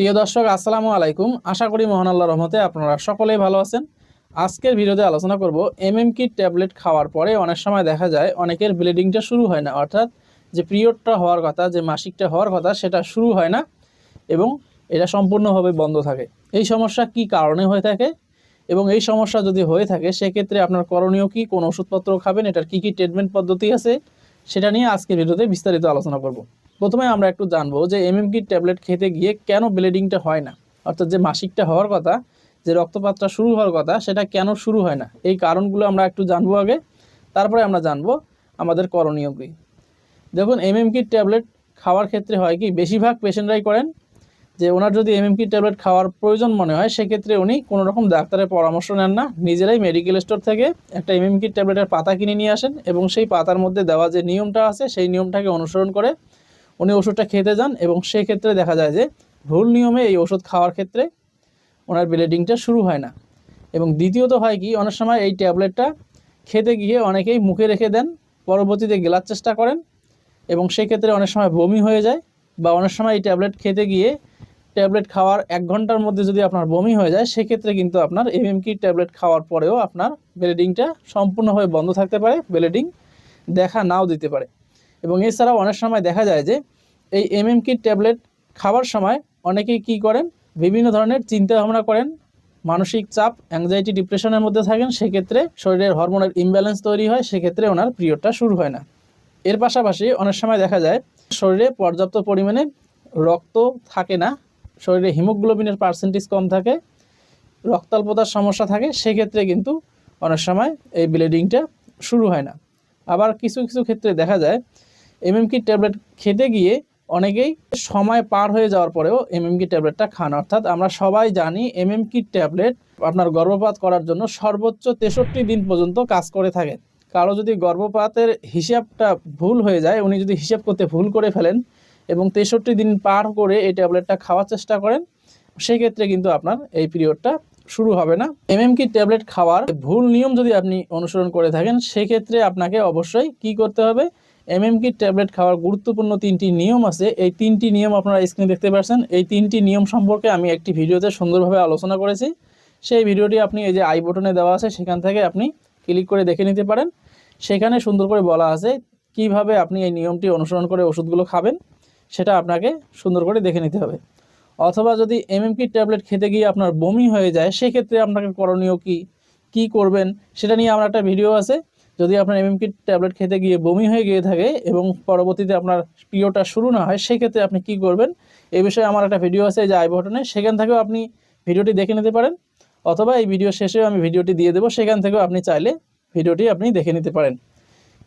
প্রিয় দর্শক, আসসালামু আলাইকুম। আশা করি মহান রহমতে আপনারা সকলেই ভালো আছেন। আজকের ভিডিওতে আলোচনা করব এমএম কি ট্যাবলেট খাওয়ার পরে অনেক সময় দেখা যায় অনেকের ব্লিডিংটা শুরু হয় না। অর্থাৎ যে পিরিয়ডটা হওয়ার কথা, যে মাসিকটা হওয়ার কথা, সেটা শুরু হয় না এবং এটা সম্পূর্ণভাবে বন্ধ থাকে। এই সমস্যা কি কারণে হয়ে থাকে এবং এই সমস্যা যদি হয়ে থাকে, সেক্ষেত্রে আপনার করণীয় কি? কোন ওষুধপত্র খাবেন? এটার কি কি ট্রিটমেন্ট পদ্ধতি আছে? সেটা নিয়ে আজকের ভিডিওতে বিস্তারিত আলোচনা করব। প্রথমে আমরা একটু জানব যে এমএম কি ট্যাবলেট খেতে গিয়ে কেন ব্লিডিংটা হয় না? অর্থাৎ যে মাসিকটা হওয়ার কথা, যে রক্তপাতটা শুরু হওয়ার কথা, সেটা কেন শুরু হয় না? এই কারণগুলো আমরা একটু জানব আগে। তারপরে আমরা জানব আমাদের করণীয় কী। দেখুন এমএম কি ট্যাবলেট খাওয়ার ক্ষেত্রে হয় কি, বেশিরভাগ পেশেন্টরাই করেন যে ওনার যদি এমএম কি ট্যাবলেট খাওয়ার প্রয়োজন মনে হয়, সেক্ষেত্রে উনি কোনো রকম ডাক্তারের পরামর্শ নেন না। নিজেরাই মেডিকেল স্টোর থেকে একটা এমএম কি ট্যাবলেটের পাতা কিনে নিয়ে আসেন এবং সেই পাতার মধ্যে দেওয়া যে নিয়মটা আছে, সেই নিয়মটাকে অনুসরণ করে উনি ওষুধটা খেতে যান এবং সেক্ষেত্রে দেখা যায় যে ভুল নিয়মে এই ওষুধ খাওয়ার ক্ষেত্রে ওনার ব্লিডিংটা শুরু হয় না। এবং দ্বিতীয়ত হয় কি, অনেক সময় এই ট্যাবলেটটা খেতে গিয়ে অনেকেই মুখে রেখে দেন, পরবর্তীতে গেলার চেষ্টা করেন এবং সেক্ষেত্রে অনেক সময় বমি হয়ে যায় বা অনেক সময় এই ট্যাবলেট খেতে গিয়ে ট্যাবলেট খাওয়ার এক ঘণ্টার মধ্যে যদি আপনার বমি হয়ে যায়, সেক্ষেত্রে কিন্তু আপনার এমএমকি ট্যাবলেট খাওয়ার পরেও আপনার ব্লিডিংটা সম্পূর্ণভাবে বন্ধ থাকতে পারে ব্লিডিং দেখা নাও দিতে পারে। এবং এছাড়াও অনেক সময় দেখা যায় যে এই এমএমকি ট্যাবলেট খাওয়ার সময় অনেকেই কি করেন? বিভিন্ন ধরনের চিন্তা ভাবনা করেন, মানসিক চাপ অ্যাংজাইটি ডিপ্রেশনের মধ্যে থাকেন, সেক্ষেত্রে শরীরের হরমোনের ইমব্যালেন্স তৈরি হয়, সেক্ষেত্রে ওনার পিরিয়ডটা শুরু হয় না। এর পাশাপাশি অনেক সময় দেখা যায় শরীরে পর্যাপ্ত পরিমাণে রক্ত থাকে না, শরীরে হিমোগ্লোবিনের পার্সেন্টেজ কম থাকে, রক্তাল্পতার সমস্যা থাকে, সেক্ষেত্রে কিন্তু অনেক সময় এই ব্লিডিংটা শুরু হয় না। আবার কিছু কিছু ক্ষেত্রে দেখা যায় এমএমকি ট্যাবলেট খেতে গিয়ে অনেকেই সময় পার হয়ে যাওয়ার পরেও এমএমকি ট্যাবলেটটা খান। অর্থাৎ আমরা সবাই জানি এমএমকি ট্যাবলেট আপনার গর্ভপাত করার জন্য সর্বোচ্চ তেষট্টি দিন পর্যন্ত কাজ করে থাকে। কারও যদি গর্ভপাতের হিসাবটা ভুল হয়ে যায়, উনি যদি হিসাব করতে ভুল করে ফেলেন এবং তেষট্টি দিন পার করে এই ট্যাবলেটটা খাওয়ার চেষ্টা করেন, সেই ক্ষেত্রে কিন্তু আপনার এই পিরিয়ডটা শুরু হবে না। এমএমকি ট্যাবলেট খাওয়ার ভুল নিয়ম যদি আপনি অনুসরণ করে থাকেন সেক্ষেত্রে আপনাকে অবশ্যই কি করতে হবে? এমএমকি ট্যাবলেট খাওয়ার গুরুত্বপূর্ণ তিনটি নিয়ম আছে। এই তিনটি নিয়ম আপনারা স্ক্রিনে দেখতে পাচ্ছেন এই তিনটি নিয়ম সম্পর্কে আমি একটি ভিডিওতে সুন্দরভাবে আলোচনা করেছি। সেই ভিডিওটি আপনি এই যে আই বটনে দেওয়া আছে, সেখান থেকে আপনি ক্লিক করে দেখে নিতে পারেন। সেখানে সুন্দর করে বলা আছে কীভাবে আপনি এই নিয়মটি অনুসরণ করে ওষুধগুলো খাবেন, সেটা আপনাকে সুন্দর করে দেখে নিতে হবে। অথবা যদি এমএমকি ট্যাবলেট খেতে গিয়ে আপনার বমি হয়ে যায়, সেক্ষেত্রে আপনাকে করণীয় কি? কি করবেন? সেটা নিয়ে আমার একটা ভিডিও আছে। যদি আপনার এমএমকি ট্যাবলেট খেতে গিয়ে বমি হয়ে গিয়ে থাকে এবং পরবর্তীতে আপনার পিরিয়ডটা শুরু না হয়, সেক্ষেত্রে আপনি কি করবেন? এই বিষয়ে আমার একটা ভিডিও আছে যে আই বটনে সেখান থেকেও আপনি ভিডিওটি দেখে নিতে পারেন। অথবা এই ভিডিও শেষেও আমি ভিডিওটি দিয়ে দেবো, সেখান থেকেও আপনি চাইলে ভিডিওটি আপনি দেখে নিতে পারেন।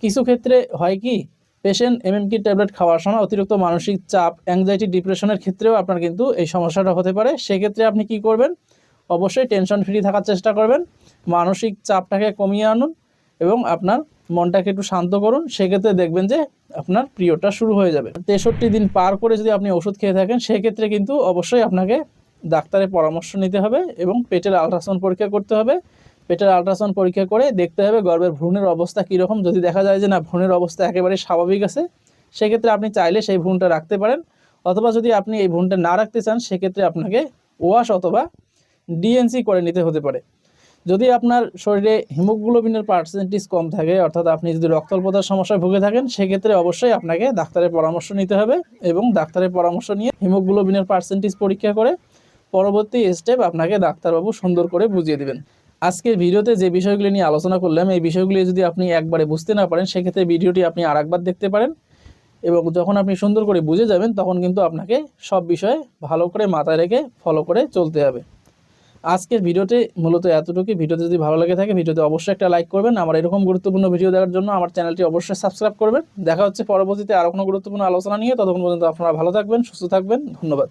কিছু ক্ষেত্রে হয় কি পেশেন্ট এমএমকি ট্যাবলেট খাওয়ার সময় অতিরিক্ত মানসিক চাপ অ্যাংজাইটি ডিপ্রেশনের ক্ষেত্রেও আপনার কিন্তু এই সমস্যাটা হতে পারে। সেক্ষেত্রে আপনি কি করবেন? অবশ্যই টেনশন ফ্রি থাকার চেষ্টা করবেন। মানসিক চাপটাকে কমিয়ে আনুন। এবং আপনার মনটাকে একটু শান্ত করুন, সেক্ষেত্রে দেখবেন যে আপনার প্রিয়টা শুরু হয়ে যাবে। তেষট্টি দিন পার করে যদি আপনি ওষুধ খেয়ে থাকেন, সেক্ষেত্রে কিন্তু অবশ্যই আপনাকে ডাক্তারের পরামর্শ নিতে হবে এবং পেটের আলট্রাসাউন্ড পরীক্ষা করতে হবে। পেটের আলট্রাসাউন্ড পরীক্ষা করে দেখতে হবে গর্ভের ভ্রূণের অবস্থা কীরকম। যদি দেখা যায় যে না, ভ্রূণের অবস্থা একেবারে স্বাভাবিক আছে, সেক্ষেত্রে আপনি চাইলে সেই ভ্রূণটা রাখতে পারেন। অথবা যদি আপনি এই ভ্রূণটা না রাখতে চান, সেক্ষেত্রে আপনাকে ওয়াশ অথবা ডিএনসি করে নিতে হতে পারে। যদি আপনার শরীরে হিমোগ্লোবিনের পার্সেন্টেজ কম থাকে, অর্থাৎ আপনি যদি রক্তল্পতার সমস্যায় ভুগে থাকেন, সেক্ষেত্রে অবশ্যই আপনাকে ডাক্তারের পরামর্শ নিতে হবে এবং ডাক্তারের পরামর্শ নিয়ে হিমোগ্লোবিনের পার্সেন্টেজ পরীক্ষা করে পরবর্তী স্টেপ আপনাকে ডাক্তারবাবু সুন্দর করে বুঝিয়ে দেবেন। আজকের ভিডিওতে যে বিষয়গুলি নিয়ে আলোচনা করলাম, এই বিষয়গুলি যদি আপনি একবারে বুঝতে না পারেন, সেক্ষেত্রে ভিডিওটি আপনি আরেকবার দেখতে পারেন এবং যখন আপনি সুন্দর করে বুঝে যাবেন, তখন কিন্তু আপনাকে সব বিষয়ে ভালো করে মাথায় রেখে ফলো করে চলতে হবে। আজকের ভিডিওতে মূলত এতটুকুই। ভিডিওতে যদি ভালো লাগে থাকে, ভিডিওতে অবশ্যই একটা লাইক করবেন। আমার এরকম গুরুত্বপূর্ণ ভিডিও দেওয়ার জন্য আমার চ্যানেলটি অবশ্যই সাবস্ক্রাইব করবেন। দেখা হচ্ছে পরবর্তীতে আরও কোনো গুরুত্বপূর্ণ আলোচনা নিয়ে। ততক্ষণ পর্যন্ত আপনারা ভালো থাকবেন, সুস্থ থাকবেন। ধন্যবাদ।